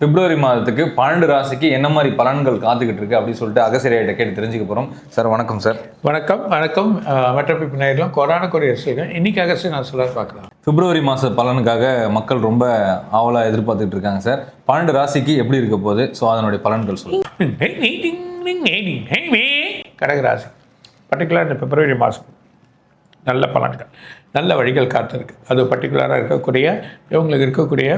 பிப்ரவரி மாதத்துக்கு பன்னெண்டு ராசிக்கு என்ன மாதிரி பலன்கள் காத்துக்கிட்டு இருக்கு அப்படின்னு சொல்லிட்டு அகசிரியர்கிட்ட கேட்டு தெரிஞ்சுக்க போகிறோம் சார் வணக்கம் சார் வணக்கம் வணக்கம் அஹ், மற்ற பிப்பினாயிரம் கொரோனா ரசிகர்கள் இன்னைக்கு அகஸ்ட் நான் சொல்ல பார்க்கலாம் பிப்ரவரி மாத பலனுக்காக மக்கள் ரொம்ப ஆவலாக எதிர்பார்த்துட்டு இருக்காங்க சார் பன்னெண்டு ராசிக்கு எப்படி இருக்க போகுது ஸோ அதனுடைய பலன்கள் சொல்லுங்கள் கடகராசி பர்டிகுலர் இந்த பிப்ரவரி மாதம் நல்ல பலன்கள் நல்ல வழிகள் காத்திருக்கு. அது பர்டிகுலராக இருக்கக்கூடிய இவங்களுக்கு இருக்கக்கூடிய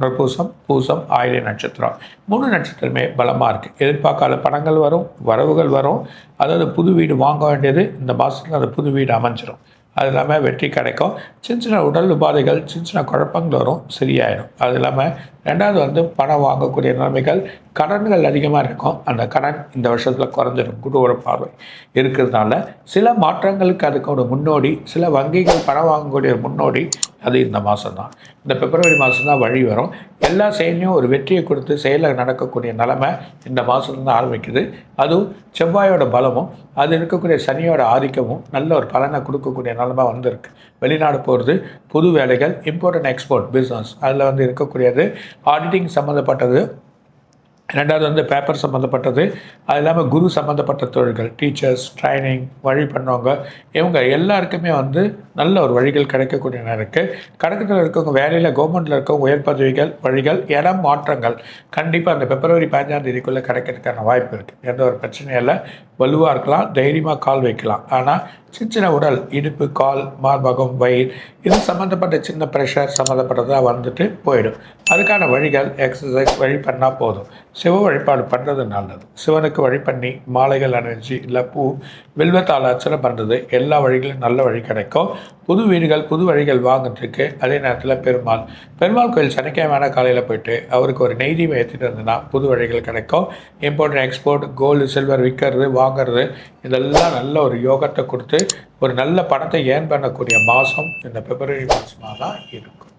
பிரபூசம் பூசம் பூசம் ஆயிலை நட்சத்திரம். மூணு நட்சத்திரமே பலமாக இருக்குது எதிர்பார்க்காத பணங்கள் வரும் வரவுகள் வரும். அதாவது புது வீடு வாங்க வேண்டியது இந்த மாதத்தில் அந்த புது வீடு அமைஞ்சிரும். அது இல்லாமல் வெற்றி கிடைக்கும். சின்ன சின்ன உடல் உபாதைகள் சின்ன சின்ன குழப்பங்கள் வரும் சரியாயிடும் அது இல்லாமல் ரெண்டாவது வந்து பணம் வாங்கக்கூடிய நிலைமைகள் கடன்கள் அதிகமாக இருக்கும். அந்த கடன் இந்த வருஷத்தில் குறைஞ்சிடும் குரு ஒரு பார்வை இருக்கிறதுனால சில மாற்றங்களுக்கு அதுக்கு ஒரு முன்னோடி சில வங்கிகள் பணம் வாங்கக்கூடிய முன்னோடி அது இந்த மாதம் தான் இந்த பிப்ரவரி மாதம் தான் வழி வரும். எல்லா செயலையும் ஒரு வெற்றியை கொடுத்து செயலில் நடக்கக்கூடிய நிலமை இந்த மாதம் தான் ஆரம்பிக்குது. அதுவும் செவ்வாயோட பலமும் அது இருக்கக்கூடிய சனியோட ஆதிக்கமும் நல்ல ஒரு பலனை கொடுக்கக்கூடிய நிலமை வந்திருக்கு. வெளிநாடு போகிறது புது வேலைகள் இம்போர்ட் அண்ட் எக்ஸ்போர்ட் பிஸ்னஸ் அதில் வந்து இருக்கக்கூடியது ஆடிட்டிங் சம்மந்தப்பட்டது ரெண்டாவது வந்து பேப்பர் சம்மந்தப்பட்டது அது இல்லாமல் குரு சம்மந்தப்பட்ட தொழில்கள் டீச்சர்ஸ் ட்ரைனிங் வழி பண்ணவங்க இவங்க எல்லாருக்குமே வந்து நல்ல ஒரு வழிகள் கிடைக்கக்கூடிய நேரம் இருக்குது கடற்கத்தில் இருக்கவங்க வேலையில் கவர்மெண்ட்டில் இருக்கவங்க உயர் பதவிகள் வழிகள் இடம் மாற்றங்கள் கண்டிப்பாக அந்த பிப்ரவரி பதினஞ்சாம் தேதிக்குள்ளே கிடைக்கிறதுக்கான வாய்ப்பு இருக்குது எந்த ஒரு பிரச்சனையும் இல்லை. வலுவாக இருக்கலாம் தைரியமாக கால் வைக்கலாம். ஆனால் சின்ன சின்ன உடல் இடுப்பு கால் மார்பகம் வயிறு இது சம்மந்தப்பட்ட சின்ன ப்ரெஷர் சம்மந்தப்பட்டதாக வந்துட்டு போயிடும். அதுக்கான வழிகள் எக்ஸசைஸ் வழி பண்ணால் போதும். சிவ வழிபாடு பண்ணுறது நல்லது. சிவனுக்கு வழி பண்ணி மாலைகள் அணிஞ்சு இல்லை பூ வில்வத்தால் அர்ச்சனை பண்ணுறது எல்லா வழிகளும் நல்ல வழி கிடைக்கும். புது வீடுகள் புது வழிகள் வாங்குறதுக்கு அதே நேரத்தில் பெருமாள். பெருமாள் கோயில் சனிக்கிழமை காலையில் போயிட்டு அவருக்கு ஒரு நெய் தீபம் ஏற்றிட்டு இருந்ததுன்னா புது வழிகள் கிடைக்கும். இம்போர்ட் எக்ஸ்போர்ட் கோல்டு சில்வர் விற்கிறது வாங்குறது இதெல்லாம் நல்ல ஒரு யோகத்தை கொடுத்து ஒரு நல்ல பணத்தை ஏர்ன் பண்ணக்கூடிய மாதம் இந்த பிப்ரவரி மாதமாக தான் இருக்கும்.